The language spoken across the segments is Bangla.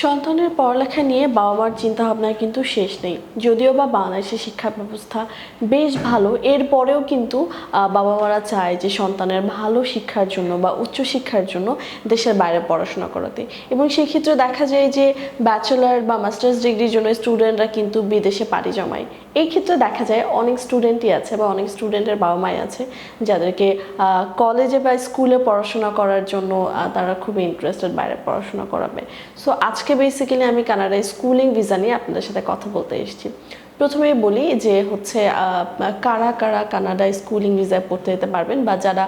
সন্তানের পড়ালেখা নিয়ে বাবা মার চিন্তা ভাবনার কিন্তু শেষ নেই। যদিও বা বাংলাদেশের শিক্ষা ব্যবস্থা বেশ ভালো, এরপরেও কিন্তু বাবা মারা চায় যে সন্তানের ভালো শিক্ষার জন্য বা উচ্চ শিক্ষার জন্য দেশের বাইরে পড়াশোনা করাতে। এবং সেই ক্ষেত্রে দেখা যায় যে ব্যাচেলার বা মাস্টার্স ডিগ্রির জন্য স্টুডেন্টরা কিন্তু বিদেশে পাড়ি জমায়। এই ক্ষেত্রে দেখা যায় অনেক স্টুডেন্টই আছে বা অনেক স্টুডেন্টের বাবা মাই আছে, যাদেরকে কলেজে বা স্কুলে পড়াশোনা করার জন্য তারা খুব ইন্টারেস্টেড বাইরে পড়াশোনা করাবে। সো আজকে বেসিক্যালি আমি কানাডায় স্কুলিং ভিসা নিয়ে আপনাদের সাথে কথা বলতে এসেছি। প্রথমেই বলি যে হচ্ছে কারা কারা কানাডায় স্কুলিং ভিসায় পড়তে যেতে পারবেন বা যারা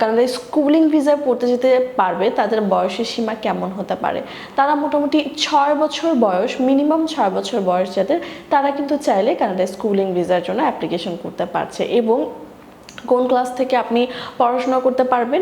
কানাডায় স্কুলিং ভিসায় পড়তে যেতে পারবে, তাদের বয়সের সীমা কেমন হতে পারে? তারা মোটামুটি ছয় বছর বয়স মিনিমাম ছয় বছর বয়স যাদের, তারা কিন্তু চাইলে কানাডায় স্কুলিং ভিসার জন্য অ্যাপ্লিকেশন করতে পারছে এবং কোন ক্লাস থেকে আপনি পড়াশোনা করতে পারবেন?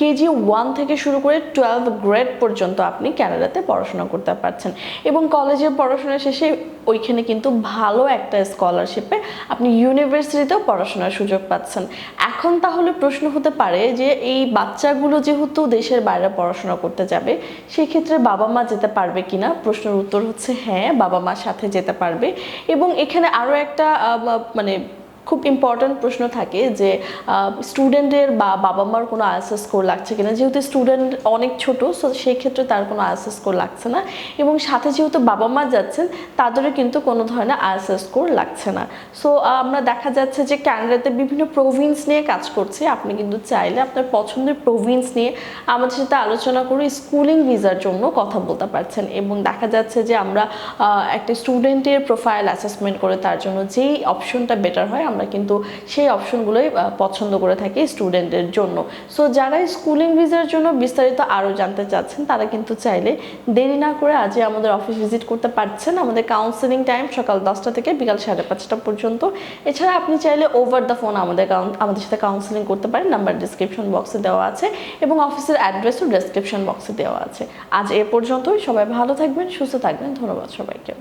কেজি ওয়ান থেকে শুরু করে টুয়েলভ গ্রেড পর্যন্ত আপনি ক্যানাডাতে পড়াশোনা করতে পারছেন। এবং কলেজে পড়াশোনা শেষে ওইখানে কিন্তু ভালো একটা স্কলারশিপে আপনি ইউনিভার্সিটিতেও পড়াশোনার সুযোগ পাচ্ছেন। এখন তাহলে প্রশ্ন হতে পারে যে এই বাচ্চাগুলো যেহেতু দেশের বাইরে পড়াশোনা করতে যাবে সেই ক্ষেত্রে বাবা মা যেতে পারবে কিনা? প্রশ্নের উত্তর হচ্ছে হ্যাঁ বাবা মার সাথে যেতে পারবে। এবং এখানে আরও একটা মানে খুব ইম্পর্ট্যান্ট প্রশ্ন থাকে যে স্টুডেন্টের বা বাবা মার কোনো আইএসএস স্কোর লাগছে কিনা? যেহেতু স্টুডেন্ট অনেক ছোট সো সেই ক্ষেত্রে তার কোনো আইএসএস স্কোর লাগছে না। এবং সাথে যেহেতু বাবা মা যাচ্ছেন, তাদেরও কিন্তু কোনো ধরনের আইএসএস স্কোর লাগছে না। সো আমরা দেখা যাচ্ছে যে ক্যানাডাতে বিভিন্ন প্রভিন্স নিয়ে কাজ করছে। আপনি কিন্তু চাইলে আপনার পছন্দের প্রভিন্স নিয়ে আমাদের সাথে আলোচনা করে স্কুলিং ভিসার জন্য কথা বলতে পারছেন। এবং দেখা যাচ্ছে যে আমরা একটা স্টুডেন্টের প্রোফাইল অ্যাসেসমেন্ট করে তার জন্য যেই অপশনটা বেটার হয়, আমরা কিন্তু সেই অপশনগুলোই পছন্দ করে থাকি স্টুডেন্টের জন্য। সো যারা স্কুলিং ভিসার জন্য বিস্তারিত আরও জানতে চাচ্ছেন, তারা কিন্তু চাইলে দেরি না করে আজই আমাদের অফিস ভিজিট করতে পারছেন। আমাদের কাউন্সেলিং টাইম সকাল দশটা থেকে বিকাল সাড়ে পাঁচটা পর্যন্ত। এছাড়া আপনি চাইলে ওভার দ্য ফোন আমাদের আমাদের সাথে কাউন্সেলিং করতে পারেন। নাম্বার ডিসক্রিপশন বক্সে দেওয়া আছে এবং অফিসের অ্যাড্রেসও ডেসক্রিপশন বক্সে দেওয়া আছে। আজ এ পর্যন্তই। সবাই ভালো থাকবেন, সুস্থ থাকবেন। ধন্যবাদ সবাইকে।